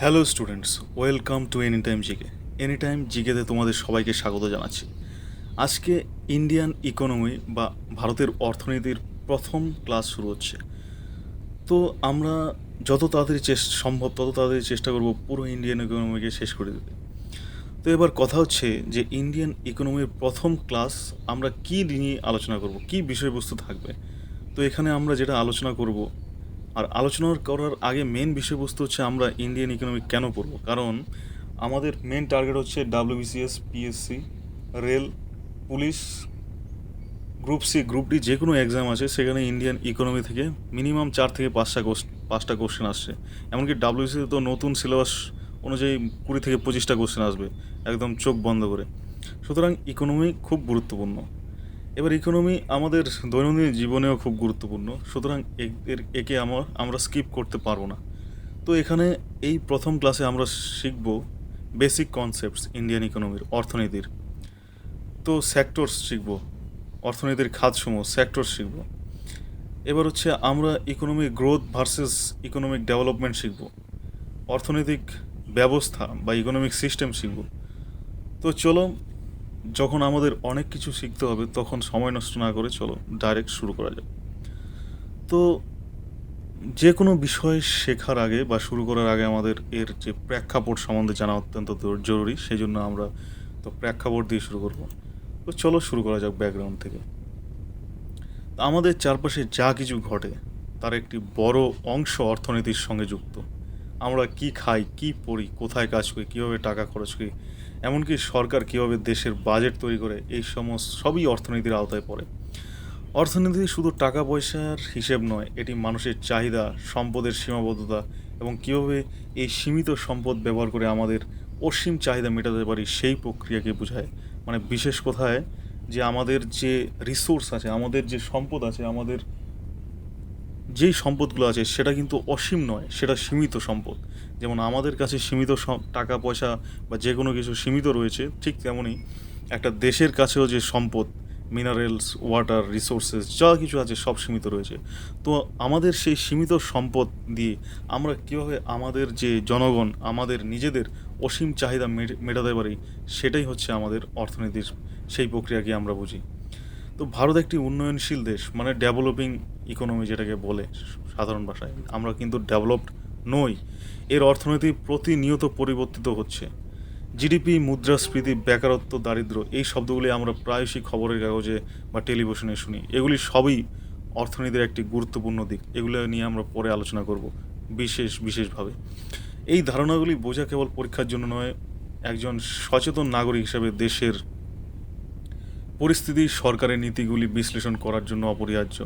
Hello students welcome to any time GK any time জিকেতে তোমাদের সবাইকে স্বাগত জানাচ্ছি। আজকে ইন্ডিয়ান ইকোনমি বা ভারতের অর্থনীতির প্রথম ক্লাস শুরু হচ্ছে। তো আমরা যত তাড়াতাড়ি চেষ্টা, সম্ভব তত তাড়াতাড়ি চেষ্টা করব পুরো ইন্ডিয়ান ইকোনমিকে শেষ করে দিতে। তো এবার কথা হচ্ছে যে ইন্ডিয়ান ইকোনমির প্রথম ক্লাস আমরা কী নিয়ে আলোচনা করব, কী বিষয়বস্তু থাকবে? তো এখানে আমরা যেটা আলোচনা করব আর আলোচনা করার আগে মেন বিষয়বস্তু হচ্ছে আমরা ইন্ডিয়ান ইকোনমি কেন পড়ব কারণ আমাদের মেন টার্গেট হচ্ছে WBCS PSC rail police group C group D যে কোনো এক্সাম আছে, সেখানে ইন্ডিয়ান ইকোনমি থেকে মিনিমাম চার থেকে পাঁচটা পাঁচটা কোশ্চেন আসছে। এমনকি ডাব্লিউসি তো নতুন সিলেবাস অনুযায়ী কুড়ি থেকে পঁচিশটা কোশ্চেন আসবে, একদম চোখ বন্ধ করে। সুতরাং ইকোনমি খুব গুরুত্বপূর্ণ। এবার ইকোনমি আমাদের দৈনন্দিন জীবনেও খুব গুরুত্বপূর্ণ। সুতরাং এর- একে আমার আমরা স্কিপ করতে পারব না। তো এখানে এই প্রথম ক্লাসে আমরা শিখব বেসিক কনসেপ্টস ইন্ডিয়ান ইকোনমির অর্থনীতির। তো সেক্টরস শিখব, অর্থনীতির খাতসমূহ সেক্টর শিখব। এবার হচ্ছে আমরা economic growth versus economic development শিখব। অর্থনৈতিক ব্যবস্থা বা ইকোনমিক সিস্টেম শিখব। তো চলো যখন আমাদের অনেক কিছু শিখতে হবে, তখন সময় নষ্ট না করে চলো ডাইরেক্ট শুরু করা যাক। তো যে কোনো বিষয় শেখার আগে বা শুরু করার আগে আমাদের এর যে প্রেক্ষাপট সম্বন্ধে জানা অত্যন্ত জরুরি, সেই জন্য আমরা তো প্রেক্ষাপট দিয়ে শুরু করব। তো চলো শুরু করা যাক ব্যাকগ্রাউন্ড থেকে। আমাদের চারপাশে যা কিছু ঘটে, তার একটি বড় অংশ অর্থনীতির সঙ্গে যুক্ত। আমরা কি খাই, কি পড়ি, কোথায় কাজ করি, কীভাবে টাকা খরচ করি এমনকি সরকার কীভাবে দেশের বাজেট তৈরি করে, এই সমস্ত সবই অর্থনীতির আওতায় পড়ে। অর্থনীতি শুধু টাকা পয়সার হিসেব নয়, এটি মানুষের চাহিদা, সম্পদের সীমাবদ্ধতা এবং কীভাবে এই সীমিত সম্পদ ব্যবহার করে আমাদের অসীম চাহিদা মেটাতে পারি সেই প্রক্রিয়াকে বোঝায়। মানে বিশেষ কথায় যে আমাদের যে রিসোর্স আছে, আমাদের যে সম্পদ আছে, আমাদের যেই সম্পদগুলো আছে, সেটা কিন্তু অসীম নয়, সেটা সীমিত সম্পদ। যেমন আমাদের কাছে সীমিত টাকা, পয়সা বা যে কোনো কিছু সীমিত রয়েছে, ঠিক তেমনই একটা দেশের কাছেও যে সম্পদ মিনারেলস ওয়াটার রিসোর্সেস যা কিছু আছে সব সীমিত রয়েছে। তো আমাদের সেই সীমিত সম্পদ দিয়ে আমরা কীভাবে আমাদের যে জনগণ, আমাদের নিজেদের অসীম চাহিদা মেট- মেটাতে পারি, সেটাই হচ্ছে আমাদের অর্থনীতির সেই প্রক্রিয়াকে আমরা বুঝি। তো ভারত একটি উন্নয়নশীল দেশ মানে ডেভেলপিং ইকোনমি যেটাকে বলে সাধারণ ভাষায়, আমরা কিন্তু ডেভেলপড নই। এর অর্থনীতি প্রতিনিয়ত পরিবর্তিত হচ্ছে। জিডিপি মুদ্রাস্ফীতি, বেকারত্ব দারিদ্র্য এই শব্দগুলি আমরা প্রায়শই খবরের কাগজে বা টেলিভিশনে শুনি। এগুলি সবই অর্থনীতির একটি গুরুত্বপূর্ণ দিক। এগুলো নিয়ে আমরা পরে আলোচনা করব বিশেষ, বিশেষভাবে। এই ধারণাগুলি বোঝা কেবল পরীক্ষার জন্য নয়, একজন সচেতন নাগরিক হিসেবে দেশের পরিস্থিতি, সরকারের নীতিগুলি বিশ্লেষণ করার জন্য অপরিহার্য।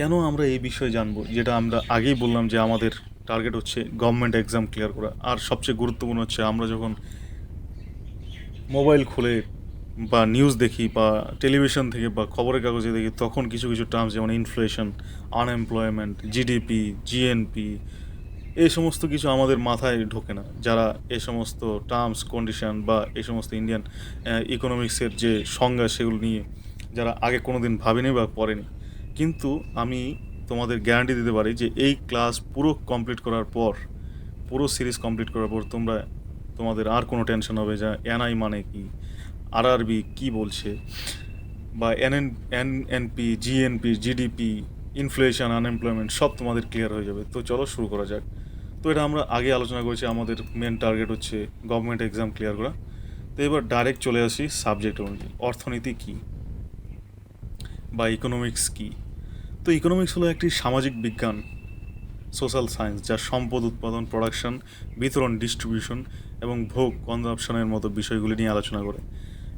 কেন আমরা এই বিষয়ে জানব? যেটা আমরা আগেই বললাম যে আমাদের টার্গেট হচ্ছে গভর্নমেন্ট এক্সাম ক্লিয়ার করা। আর সবচেয়ে গুরুত্বপূর্ণ হচ্ছে আমরা যখন মোবাইল খুলে বা নিউজ দেখি বা টেলিভিশন থেকে বা খবরের কাগজে দেখি, তখন কিছু কিছু টার্মস যেমন ইনফ্লেশন আনএমপ্লয়মেন্ট জিডিপি জিএনপি এই সমস্ত কিছু আমাদের মাথায় ঢোকে না। যারা এই সমস্ত টার্মস কন্ডিশন বা এই সমস্ত ইন্ডিয়ান ইকোনমিক্সের যে সংজ্ঞা, সেগুলো নিয়ে যারা আগে কোনো দিন ভাবেনি বা পড়েনি কিন্তু আমি তোমাদের গ্যারান্টি দিতে পারি যে এই ক্লাস পুরো কমপ্লিট করার পর, পুরো সিরিজ কমপ্লিট করার পর তোমরা, তোমাদের আর কোনো টেনশন হবে যা এনআই মানে কি আরআরবি কি বলছে, বা NN NNP GNP GDP inflation unemployment সব তোমাদের ক্লিয়ার হয়ে যাবে। তো চলো শুরু করা যাক। তো এটা আমরা আগে আলোচনা করেছি, আমাদের মেন টার্গেট হচ্ছে গভর্নমেন্ট এক্সাম ক্লিয়ার করা। তো এবার ডাইরেক্ট চলে আসি সাবজেক্ট অনুযায়ী। অর্থনীতি কী? বা ইকোনমিক্স কী? তো ইকোনমিক্স হলো একটি সামাজিক বিজ্ঞান সোশ্যাল সায়েন্স যা সম্পদ উৎপাদন প্রোডাকশন বিতরণ ডিস্ট্রিবিউশন এবং ভোগ কনজাপশনের মতো বিষয়গুলি নিয়ে আলোচনা করে।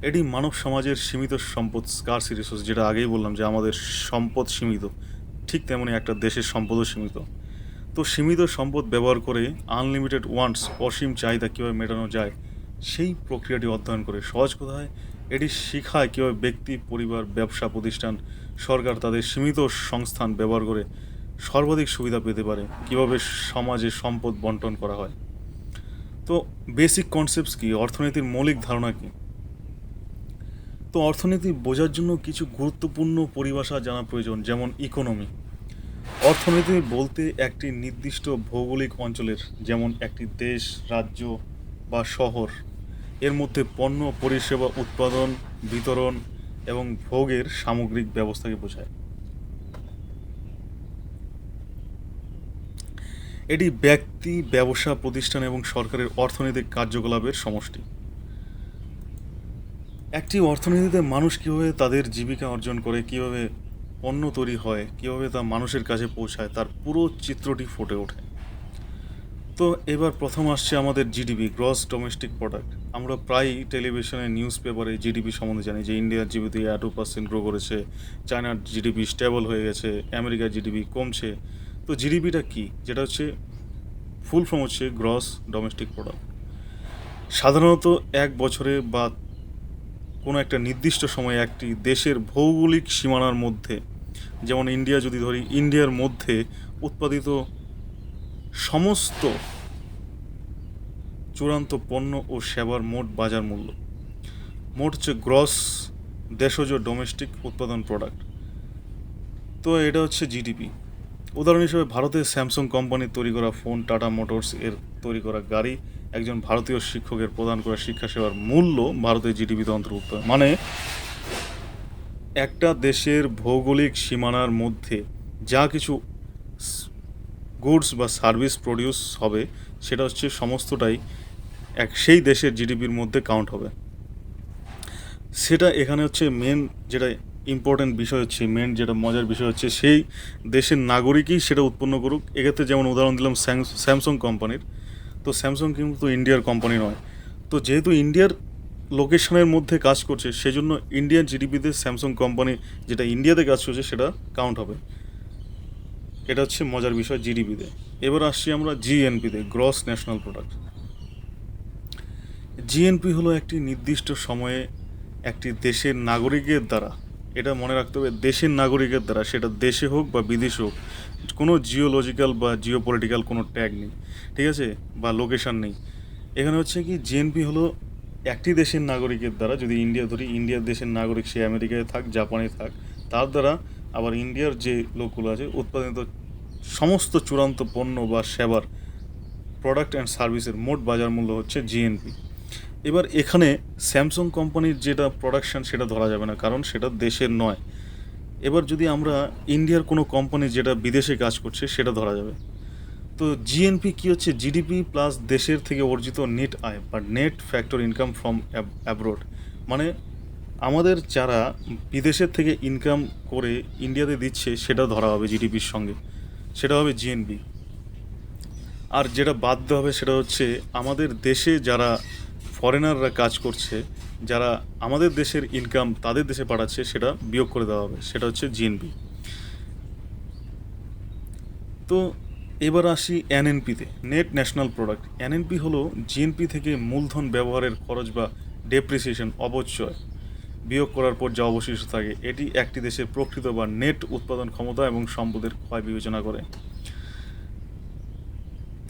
এটি মানব সমাজের সীমিত সম্পদ স্কার্সি রিসোর্স যেটা আগেই বললাম যে আমাদের সম্পদ সীমিত। ঠিক তেমনি একটা দেশের সম্পদও সীমিত। তো সীমিত সম্পদ ব্যবহার করে আনলিমিটেড ওয়ান্টস অসীম চাহিদা কীভাবে মেটানো যায়, সেই প্রক্রিয়াটি অধ্যয়ন করে সহজ কথায়? এটি শিখায় কীভাবে ব্যক্তি, পরিবার, ব্যবসা, প্রতিষ্ঠান, সরকার তাদের সীমিত সংস্থান ব্যবহার করে সর্বাধিক সুবিধা পেতে পারে, কীভাবে সমাজে সম্পদ বন্টন করা হয়। তো বেসিক কনসেপ্টস কী? অর্থনীতির মৌলিক ধারণা কী? তো অর্থনীতি বোঝার জন্য কিছু গুরুত্বপূর্ণ পরিভাষা জানা প্রয়োজন, যেমন ইকোনমি অর্থনীতি বলতে একটি নির্দিষ্ট ভৌগোলিক অঞ্চলের, যেমন একটি দেশ, রাজ্য বা শহর। এর মধ্যে পণ্য, পরিষেবা, উৎপাদন, বিতরণ এবং ভোগের সামগ্রিক ব্যবস্থাকে বোঝায়। এটি ব্যক্তি, ব্যবসা, প্রতিষ্ঠান এবং সরকারের অর্থনৈতিক কার্যকলাপের সমষ্টি। একটি অর্থনীতিতে মানুষ কীভাবে তাদের জীবিকা অর্জন করে, কীভাবে পণ্য তৈরি হয়, কীভাবে তা মানুষের কাছে পৌঁছায়, তার পুরো চিত্রটি ফুটে ওঠে। তো এবার প্রথম আসছে আমাদের জিডিপি গ্রস ডোমেস্টিক প্রোডাক্ট আমরা প্রায়ই টেলিভিশনে নিউজ পেপারে জিডিপি সম্বন্ধে জানি, যে ইন্ডিয়ার জিডিপি টু পার্সেন্ট গ্রো করেছে চায়নার জিডিপি স্টেবল হয়ে গেছে আমেরিকার জিডিপি কমছে। তো জিডিপিটা কি? যেটা হচ্ছে ফুল ফর্ম হচ্ছে গ্রস ডোমেস্টিক প্রোডাক্ট সাধারণত এক বছরে বা কোনো একটা নির্দিষ্ট সময়ে একটি দেশের ভৌগোলিক সীমানার মধ্যে, যেমন ইন্ডিয়া যদি ধরি ইন্ডিয়ার মধ্যে উৎপাদিত সমস্ত চূড়ান্ত পণ্য ও সেবার মোট বাজার মূল্য। মোট হচ্ছে গ্রস, দেশজ ডোমেস্টিক উৎপাদন প্রোডাক্ট। তো এটা হচ্ছে জিডিপি। উদাহরণ হিসেবে ভারতের স্যামসাং কোম্পানির তৈরি করা ফোন, টাটা মোটরস এর তৈরি করা গাড়ি একজন ভারতীয় শিক্ষকের প্রদান করা শিক্ষা সেবার মূল্য ভারতের জিডিপিতে অন্তর্ভুক্ত। মানে একটা দেশের ভৌগোলিক সীমানার মধ্যে যা কিছু গুডস বা সার্ভিস প্রডিউস হবে, সেটা হচ্ছে সমস্তটাই এক সেই দেশের জিডিপির মধ্যে কাউন্ট হবে। সেটা এখানে হচ্ছে মেন যেটা ইম্পর্টেন্ট বিষয় হচ্ছে মেন যেটা মজার বিষয় হচ্ছে, সেই দেশের নাগরিকই সেটা উৎপন্ন করুক। এক্ষেত্রে যেমন উদাহরণ দিলাম স্যামসং কোম্পানির। তো স্যামসাং কিন্তু ইন্ডিয়ার কোম্পানি নয়। তো যেহেতু ইন্ডিয়ার লোকেশনের মধ্যে কাজ করছে, সেজন্য ইন্ডিয়ান জিডিপিতে স্যামসাং কোম্পানি যেটা ইন্ডিয়াতে কাজ করছে, সেটা কাউন্ট হবে। এটা হচ্ছে মজার বিষয় জিডিপিতে। এবার আসছি আমরা জিএনপিতে, গ্রস ন্যাশনাল প্রোডাক্ট। জিএনপি হলো একটি নির্দিষ্ট সময়ে একটি দেশের নাগরিকের দ্বারা, এটা মনে রাখতে হবে, দেশের নাগরিকের দ্বারা, সেটা দেশে হোক বা বিদেশে হোক, কোনো জিওলজিক্যাল বা জিও পলিটিক্যাল কোনো ট্যাগ নেই, ঠিক আছে? বা লোকেশন নেই। এখানে হচ্ছে কি, জিএনপি হলো একটি দেশের নাগরিকের দ্বারা, যদি ইন্ডিয়া ধরি, ইন্ডিয়ার দেশের নাগরিক সে আমেরিকায় থাক, জাপানে থাক, তার দ্বারা আবার ইন্ডিয়ার যে লোকগুলো আছে, উৎপাদিত সমস্ত চূড়ান্ত পণ্য বা সেবার প্রোডাক্ট অ্যান্ড সার্ভিসের মোট বাজার মূল্য হচ্ছে জিএনপি এবার এখানে স্যামসাং কোম্পানির যেটা প্রোডাকশান সেটা ধরা যাবে না, কারণ সেটা দেশের নয়। এবার যদি আমরা ইন্ডিয়ার কোনো কোম্পানি যেটা বিদেশে কাজ করছে, সেটা ধরা যাবে। তো জিএনপি কী হচ্ছে? জিডিপি প্লাস দেশের থেকে অর্জিত নেট আয় বা net factor income from abroad মানে আমাদের যারা বিদেশের থেকে ইনকাম করে ইন্ডিয়াতে দিচ্ছে, সেটা ধরা হবে জিডিপির সঙ্গে। সেটা হবে জিএনবি আর যেটা বাদ দেওয়া হবে সেটা হচ্ছে আমাদের দেশে যারা ফরেনাররা কাজ করছে, যারা আমাদের দেশের ইনকাম তাদের দেশে পাঠাচ্ছে, সেটা বিয়োগ করে দেওয়া হবে। সেটা হচ্ছে জিএনবি তো এবার আসি এনএনপিতে নেট ন্যাশনাল প্রোডাক্ট এনএনপি হলো জিএনপি থেকে মূলধন ব্যবহারের খরচ বা ডেপ্রিসিয়েশন অবচয় বিয়োগ করার পর যা অবশিষ্ট থাকে, এটি একটি দেশের প্রকৃত বা নেট উৎপাদন ক্ষমতা এবং সম্পদের ক্ষয় বিবেচনা করে।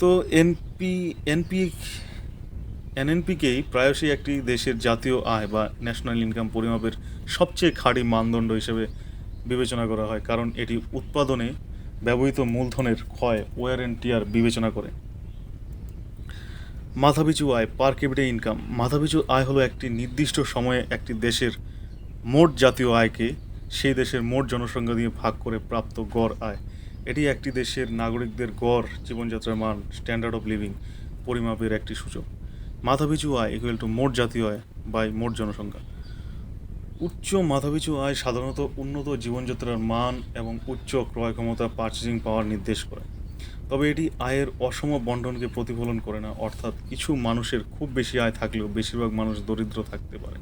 তো এনপি এনপি এনএনপিকেই প্রায়শই একটি দেশের জাতীয় আয় বা ন্যাশনাল ইনকাম পরিমাপের সবচেয়ে খাঁটি মানদণ্ড হিসেবে বিবেচনা করা হয়, কারণ এটি উৎপাদনে ব্যবহৃত মূলধনের ক্ষয় ওয়ার অ্যান্ড টিয়ার বিবেচনা করে। মাথাপিছু আয় পার ক্যাপিটা ইনকাম মাথাপিছু আয় হলো একটি নির্দিষ্ট সময়ে একটি দেশের মোট জাতীয় আয়কে সেই দেশের মোট জনসংখ্যা দিয়ে ভাগ করে প্রাপ্ত গড় আয়। এটি একটি দেশের নাগরিকদের গড় জীবনযাত্রার মান স্ট্যান্ডার্ড অফ লিভিং পরিমাপের একটি সূচক। মাথাপিছু আয় ইকুয়াল টু মোট জাতীয় আয় বাই মোট জনসংখ্যা। উচ্চ মাথাপিছু আয় সাধারণত উন্নত জীবনযাত্রার মান এবং উচ্চ ক্রয় ক্ষমতা পার্চেসিং পাওয়ার নির্দেশ করে। তবে এটি আয়ের অসম বন্টনকে প্রতিফলন করে না, অর্থাৎ কিছু মানুষের খুব বেশি আয় থাকলেও বেশিরভাগ মানুষ দরিদ্র থাকতে পারে।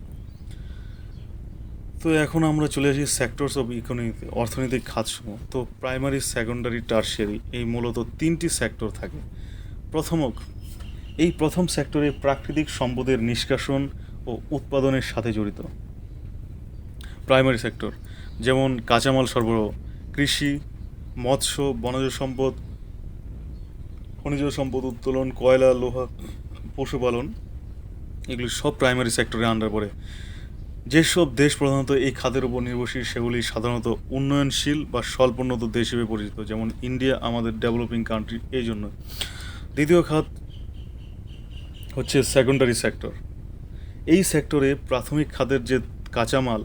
তো এখন আমরা চলে আসি সেক্টরস অফ ইকোনমিতে অর্থনৈতিক খাতসমূহ। তো প্রাইমারি সেকেন্ডারি টার্সিয়ারি এই মূলত তিনটি সেক্টর থাকে। প্রথমক, এই প্রথম সেক্টরে প্রাকৃতিক সম্পদের নিষ্কাশন ও উৎপাদনের সাথে জড়িত। প্রাইমারি সেক্টর যেমন কাঁচামাল সরবরাহ, কৃষি, মৎস্য, বনজ সম্পদ খনিজ সম্পদ উত্তোলন, কয়লা, লোহা, পশুপালন, এগুলি সব প্রাইমারি সেক্টরে আন্ডার পড়ে। যেসব দেশ প্রধানত এই খাতের উপর নির্ভরশীল, সেগুলি সাধারণত উন্নয়নশীল বা স্বল্পোন্নত দেশ হিসেবে পরিচিত, যেমন ইন্ডিয়া, আমাদের ডেভেলপিং কান্ট্রি এই জন্য। দ্বিতীয় খাত হচ্ছে সেকেন্ডারি সেক্টর এই সেক্টরে প্রাথমিক খাতের যে কাঁচামাল,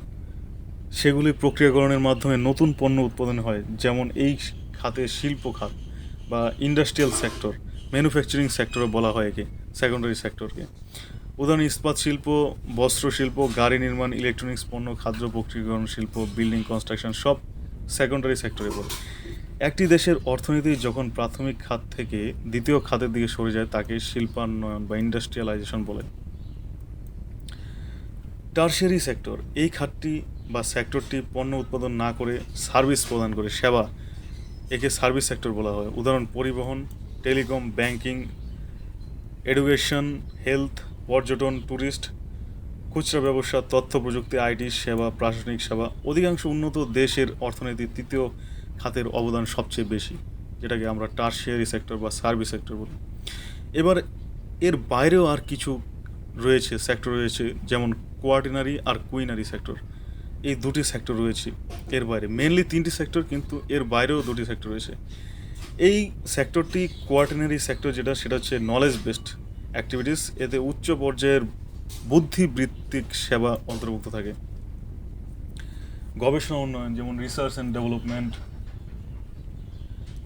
সেগুলি প্রক্রিয়াকরণের মাধ্যমে নতুন পণ্য উৎপাদন হয়, যেমন এই খাতে শিল্প খাত। বা ইন্ডাস্ট্রিয়াল সেক্টর ম্যানুফ্যাকচারিং সেক্টরও বলা হয় একে সেকেন্ডারি সেক্টরকে উদাহরণ ইস্পাত শিল্প, বস্ত্র শিল্প, গাড়ি নির্মাণ ইলেকট্রনিক্স পণ্য, খাদ্য, প্রক্রিয়াকরণ শিল্প বিল্ডিং কনস্ট্রাকশন সব সেকেন্ডারি সেক্টরে পড়ে। একটি দেশের অর্থনীতি যখন প্রাথমিক খাত থেকে দ্বিতীয় খাতের দিকে সরে যায়, তাকে শিল্পান্নয়ন বা ইন্ডাস্ট্রিয়ালাইজেশন বলে। টার্সিয়ারি সেক্টর এই খাতটি বা সেক্টরটি পণ্য উৎপাদন না করে সার্ভিস প্রদান করে, সেবা একে সার্ভিস সেক্টর বলা হয়। উদাহরণ, পরিবহন, টেলিকম, ব্যাংকিং, এডুকেশন, হেলথ, পর্যটন ট্যুরিস্ট খুচরা ব্যবসা, তথ্য প্রযুক্তি, আইটি সেবা, প্রশাসনিক সেবা। অধিকাংশ উন্নত দেশের অর্থনীতির তৃতীয় খাতের অবদান সবচেয়ে বেশি, যেটাকে আমরা টার্সিয়ারি সেক্টর বা সার্ভিস সেক্টর বলি। এবার এর বাইরেও আর কিছু রয়েছে, সেক্টর রয়েছে, যেমন কোয়ার্ডিনারি আর কুইনারি সেক্টর। এই দুটি সেক্টর রয়েছে, এর বাইরে। মেনলি তিনটি সেক্টর কিন্তু এর বাইরেও দুটি সেক্টর রয়েছে। এই সেক্টরটি কোয়ার্ডিনারি সেক্টর যেটা, সেটা হচ্ছে নলেজ বেসড অ্যাক্টিভিটিস এতে উচ্চ পর্যায়ের বুদ্ধিবৃত্তিক সেবা অন্তর্ভুক্ত থাকে। গবেষণা উন্নয়ন, যেমন রিসার্চ অ্যান্ড ডেভেলপমেন্ট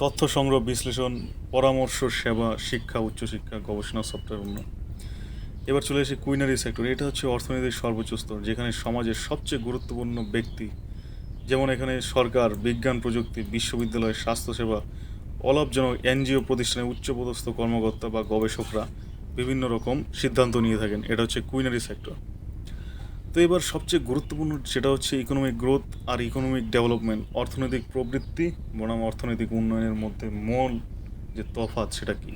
তথ্য সংগ্রহ, বিশ্লেষণ, পরামর্শ, সেবা, শিক্ষা, উচ্চশিক্ষা, গবেষণা সফটওয়্যার উন্নয়ন। এবার চলে আসি কুইনারি সেক্টর এটা হচ্ছে অর্থনীতির সর্বোচ্চ স্তর, যেখানে সমাজের সবচেয়ে গুরুত্বপূর্ণ ব্যক্তি, যেমন এখানে সরকার, বিজ্ঞান প্রযুক্তি, বিশ্ববিদ্যালয়, স্বাস্থ্যসেবা, অলাভজনক এনজিও প্রতিষ্ঠানে উচ্চপদস্থ কর্মকর্তা বা গবেষকরা বিভিন্ন রকম সিদ্ধান্ত নিয়ে থাকেন। এটা হচ্ছে কুইনারি সেক্টর তো এবার সবচেয়ে গুরুত্বপূর্ণ সেটা হচ্ছে ইকোনমিক গ্রোথ আর ইকোনমিক ডেভেলপমেন্ট অর্থনৈতিক প্রবৃত্তি বনাম অর্থনৈতিক উন্নয়নের মধ্যে মূল যে তফাৎ সেটা কি?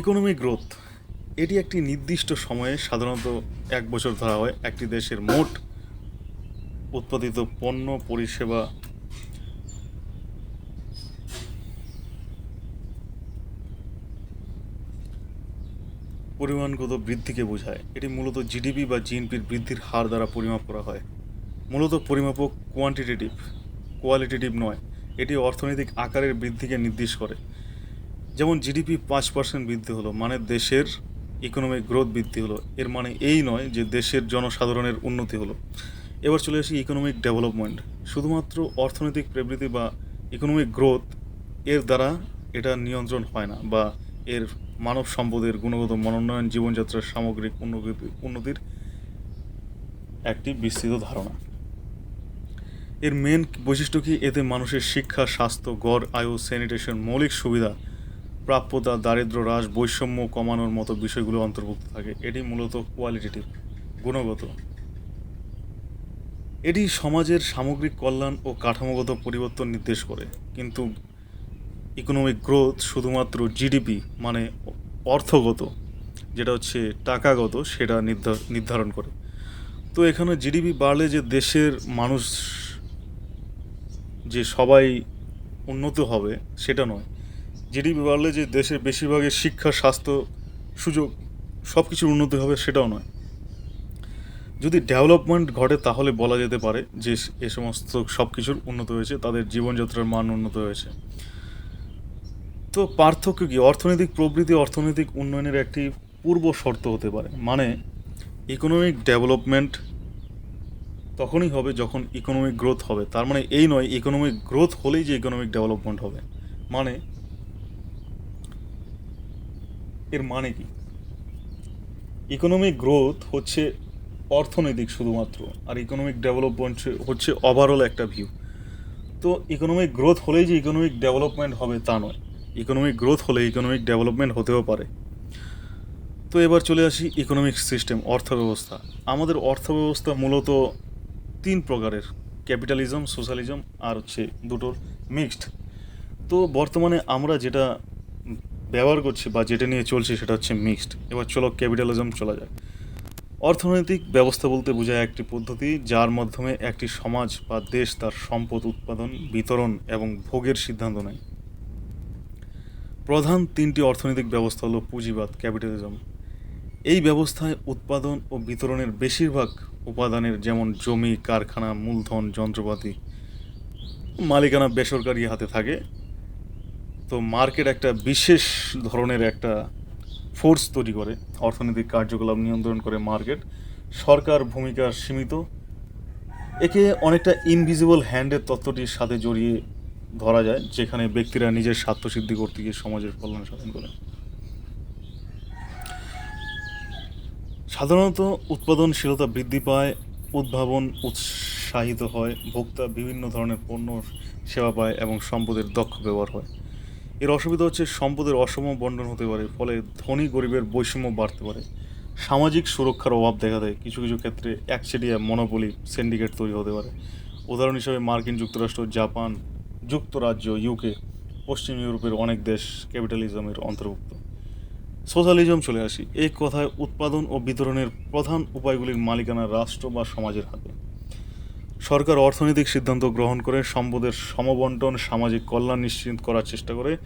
ইকোনমিক গ্রোথ এটি একটি নির্দিষ্ট সময়ে সাধারণত এক বছর ধরা হয় একটি দেশের মোট উৎপাদিত পণ্য পরিষেবা পরিমাণগত বৃদ্ধিকে বোঝায়। এটি মূলত জিডিপি বা জিএনপির বৃদ্ধির হার দ্বারা পরিমাপ করা হয়। মূলত পরিমাপক কোয়ান্টিটেটিভ কোয়ালিটেটিভ নয়। এটি অর্থনৈতিক আকারের বৃদ্ধিকে নির্দেশ করে। যেমন জিডিপি পাঁচ পার্সেন্ট বৃদ্ধি হলো মানে দেশের ইকোনমিক গ্রোথ বৃদ্ধি হলো, এর মানে এই নয় যে দেশের জনসাধারণের উন্নতি হলো। এবার চলে আসি ইকোনমিক ডেভেলপমেন্ট শুধুমাত্র অর্থনৈতিক প্রবৃদ্ধি বা ইকোনমিক গ্রোথ এর দ্বারা এটা নিয়ন্ত্রণ হয় না বা এর মানব সম্পদের গুণগত মনোন্নয়ন, জীবনযাত্রার সামগ্রিক উন্নতি, উন্নতির একটি বিস্তৃত ধারণা। এর মেন বৈশিষ্ট্য কি? এতে মানুষের শিক্ষা, স্বাস্থ্য, গড়, আয়ু স্যানিটেশন মৌলিক সুবিধা প্রাপ্যতা, দারিদ্র, হ্রাস, বৈষম্য কমানোর মতো বিষয়গুলো অন্তর্ভুক্ত থাকে। এটি মূলত কোয়ালিটেটিভ গুণগত। এটি সমাজের সামগ্রিক কল্যাণ ও কাঠামোগত পরিবর্তন নির্দেশ করে। কিন্তু ইকোনমিক গ্রোথ শুধুমাত্র জিডিপি মানে অর্থগত, যেটা হচ্ছে টাকাগত, সেটা নির্ধার, নির্ধারণ করে। তো এখানে জিডিপি বাড়লে যে দেশের মানুষ যে সবাই উন্নত হবে, সেটা নয়। জিডিপি বাড়লে যে দেশের বেশিরভাগের শিক্ষা, স্বাস্থ্য সুযোগ সব কিছুর উন্নতি হবে সেটাও নয়। যদি ডেভেলপমেন্ট ঘটে তাহলে বলা যেতে পারে যে এ সমস্ত সব কিছুর উন্নত হয়েছে, তাদের জীবনযাত্রার মান উন্নত হয়েছে। তো পার্থক্য কি? অর্থনৈতিক প্রবৃদ্ধি অর্থনৈতিক উন্নয়নের একটি পূর্ব শর্ত হতে পারে। মানে ইকোনমিক ডেভেলপমেন্ট তখনই হবে যখন ইকোনমিক গ্রোথ হবে। তার মানে এই নয় ইকোনমিক গ্রোথ হলেই যে ইকোনমিক ডেভেলপমেন্ট হবে। মানে এর মানে কি? ইকোনমিক গ্রোথ হচ্ছে অর্থনৈতিক শুধুমাত্র, আর ইকোনমিক ডেভেলপমেন্ট হচ্ছে ওভারঅল একটা ভিউ তো ইকোনমিক গ্রোথ হলেই যে ইকোনমিক ডেভেলপমেন্ট হবে তা নয়। ইকোনমিক গ্রোথ হলে ইকোনমিক ডেভেলপমেন্ট হতেও পারে। তো এবার চলে আসি ইকোনমিক সিস্টেম অর্থব্যবস্থা। আমাদের অর্থব্যবস্থা মূলত তিন প্রকারের ক্যাপিটালিজম সোশ্যালিজম আর হচ্ছে দুটোর মিক্সড তো বর্তমানে আমরা যেটা ব্যবহার করছি বা যেটা নিয়ে চলছে সেটা হচ্ছে মিক্সড এবার চলো ক্যাপিটালিজম চলা যায় অর্থনৈতিক ব্যবস্থা বলতে বোঝায় একটি পদ্ধতি যার মাধ্যমে একটি সমাজ বা দেশ তার সম্পদ, উৎপাদন, বিতরণ এবং ভোগের সিদ্ধান্ত নেয়। প্রধান তিনটি অর্থনৈতিক ব্যবস্থা হলো পুঁজিবাদ ক্যাপিটালিজম এই ব্যবস্থায় উৎপাদন ও বিতরণের বেশিরভাগ উপাদানের যেমন জমি, কারখানা, মূলধন, যন্ত্রপাতি, মালিকানা বেসরকারি হাতে থাকে। তো মার্কেট একটা বিশেষ ধরনের একটা ফোর্স তৈরি করে, অর্থনৈতিক কার্যকলাপ নিয়ন্ত্রণ করে মার্কেট সরকার ভূমিকা সীমিত। একে অনেকটা ইনভিজিবল হ্যান্ডের তত্ত্বটির সাথে জড়িয়ে ধরা যায়, যেখানে ব্যক্তিরা নিজের স্বার্থসিদ্ধি করতে গিয়ে সমাজের কল্যাণ সাধন করে। সাধারণত উৎপাদনশীলতা বৃদ্ধি পায়, উদ্ভাবন উৎসাহিত হয়, ভোক্তা বিভিন্ন ধরনের পণ্য সেবা পায় এবং সম্পদের দক্ষ ব্যবহার হয়। এর অসুবিধা হচ্ছে সম্পদের অসম বন্টন হতে পারে, ফলে ধনী গরিবের বৈষম্য বাড়তে পারে। সামাজিক সুরক্ষার অভাব দেখা দেয়। কিছু কিছু ক্ষেত্রে একচেটিয়া মনোপলি সিন্ডিকেট তৈরি হতে পারে। উদাহরণ হিসেবে মার্কিন যুক্তরাষ্ট্র, জাপান, যুক্তরাজ্য ইউকে পশ্চিম ইউরোপের অনেক দেশ ক্যাপিটালিজমের অন্তর্ভুক্ত। সোশ্যালিজম চলে আসি। এই কথায় উৎপাদন ও বিতরণের প্রধান উপায়গুলির মালিকানা রাষ্ট্র বা সমাজের হাতে। সরকার অর্থনৈতিক সিদ্ধান্ত গ্রহণ করে সম্পদের সমবন্টন, সামাজিক কল্যাণ নিশ্চিত করার চেষ্টা করে,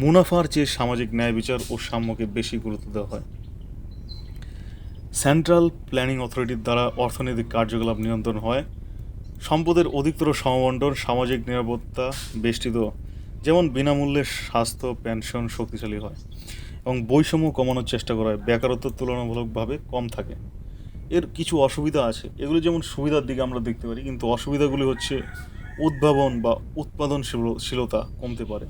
মুনাফার চেয়ে সামাজিক ন্যায় বিচার ও সাম্যকে বেশি গুরুত্ব দেওয়া হয়। সেন্ট্রাল প্ল্যানিং অথরিটির দ্বারা অর্থনৈতিক কার্যকলাপ নিয়ন্ত্রণ হয়। সম্পদের অধিকতর সমবন্টন, সামাজিক নিরাপত্তা বেষ্টিত, যেমন বিনামূল্যে স্বাস্থ্য, পেনশন শক্তিশালী হয় এবং বৈষম্য কমানোর চেষ্টা করা হয়। বেকারত্ব তুলনামূলকভাবে কম থাকে। এর কিছু অসুবিধা আছে। এগুলো যেমন সুবিধার দিকে আমরা দেখতে পারি, কিন্তু অসুবিধাগুলি হচ্ছে উদ্ভাবন বা উৎপাদনশীলতা কমতে পারে।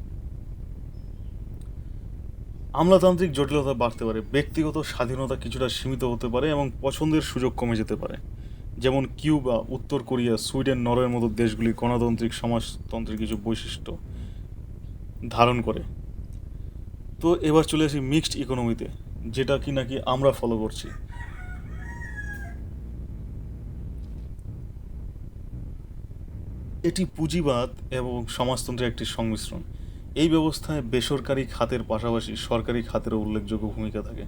আমলাতান্ত্রিক জটিলতা বাড়তে পারে, ব্যক্তিগত স্বাধীনতা কিছুটা সীমিত হতে পারে এবং পছন্দের সুযোগ কমে যেতে পারে। যেমন কিউবা, উত্তর কোরিয়া, সুইডেন, নরওয়ের মতো দেশগুলি গণতান্ত্রিক সমাজতন্ত্রের কিছু বৈশিষ্ট্য ধারণ করে। তো এবার চলে আসি মিক্সড ইকোনমিতে যেটা কি নাকি আমরা ফলো করছি। এটি পুঁজিবাদ এবং সমাজতন্ত্রের একটি সংমিশ্রণ। এই ব্যবস্থায় বেসরকারি খাতের পাশাপাশি সরকারি খাতেরও উল্লেখযোগ্য ভূমিকা থাকে।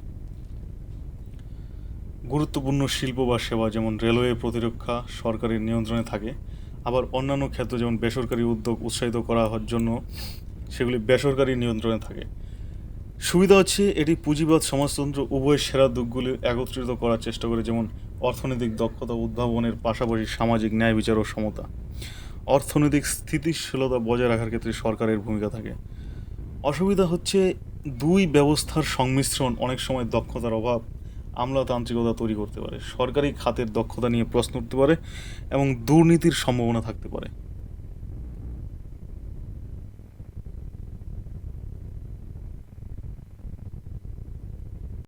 গুরুত্বপূর্ণ শিল্প বা সেবা যেমন রেলওয়ে প্রতিরক্ষা সরকারের নিয়ন্ত্রণে থাকে, আবার অন্যান্য ক্ষেত্র যেমন বেসরকারি উদ্যোগ উৎসাহিত করার জন্য সেগুলি বেসরকারি নিয়ন্ত্রণে থাকে। সুবিধা হচ্ছে এটি পুঁজিবাদ সমাজতন্ত্র উভয় সেরা দিকগুলি একত্রিত করার চেষ্টা করে, যেমন অর্থনৈতিক দক্ষতা উদ্ভাবনের পাশাপাশি সামাজিক ন্যায় বিচার ও সমতা। অর্থনৈতিক স্থিতিশীলতা বজায় রাখার ক্ষেত্রে সরকারের ভূমিকা থাকে। অসুবিধা হচ্ছে দুই ব্যবস্থার সংমিশ্রণ অনেক সময় দক্ষতার অভাব, আমলাতান্ত্রিকতা তৈরি করতে পারে। সরকারি খাতের দক্ষতা নিয়ে প্রশ্ন উঠতে পারে এবং দুর্নীতির সম্ভাবনা থাকতে পারে।